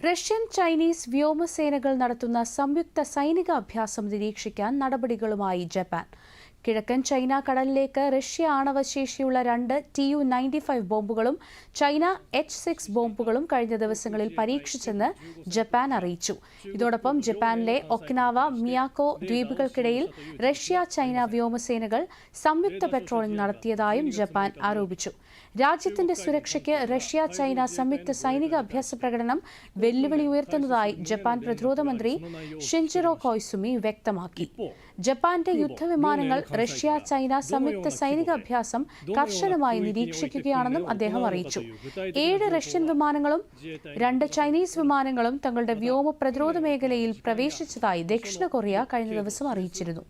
Russian Chinese വ്യോമസേനകൾ നടത്തുന്ന സംയുക്ത സൈനിക അഭ്യാസം നിരീക്ഷിക്കാൻ നടപടികളുമായി ജപ്പാൻ. കിഴക്കൻ ചൈന കടലിലേക്ക് റഷ്യ ആണവശേഷിയുള്ള രണ്ട് ടി യു നയന്റി ഫൈവ് ബോംബുകളും ചൈന എച്ച് സിക്സ് ബോംബുകളും കഴിഞ്ഞ ദിവസങ്ങളിൽ പരീക്ഷിച്ചെന്ന് ജപ്പാൻ അറിയിച്ചു. ഇതോടൊപ്പം ജപ്പാനിലെ ഒക്കിനാവ മിയാക്കോ ദ്വീപുകൾക്കിടയിൽ റഷ്യ ചൈന വ്യോമസേനകൾ സംയുക്ത പെട്രോളിംഗ് നടത്തിയതായും ജപ്പാൻ ആരോപിച്ചു. രാജ്യത്തിന്റെ സുരക്ഷയ്ക്ക് റഷ്യ ചൈന സംയുക്ത സൈനിക അഭ്യാസ പ്രകടനം വെല്ലുവിളി ഉയർത്തുന്നതായി ജപ്പാൻ പ്രതിരോധ മന്ത്രി ഷിൻജിറോ കോയ്സുമി വ്യക്തമാക്കി. ജപ്പാന്റെ യുദ്ധവിമാനങ്ങൾ റഷ്യ ചൈന സംയുക്ത സൈനികാഭ്യാസം കർശനമായി നിരീക്ഷിക്കുകയാണെന്നും അദ്ദേഹം അറിയിച്ചു ഏഴ് റഷ്യൻ വിമാനങ്ങളും രണ്ട് ചൈനീസ് വിമാനങ്ങളും തങ്ങളുടെ വ്യോമ പ്രതിരോധ മേഖലയിൽ പ്രവേശിച്ചതായി ദക്ഷിണ കൊറിയ കഴിഞ്ഞ ദിവസം അറിയിച്ചിരുന്നു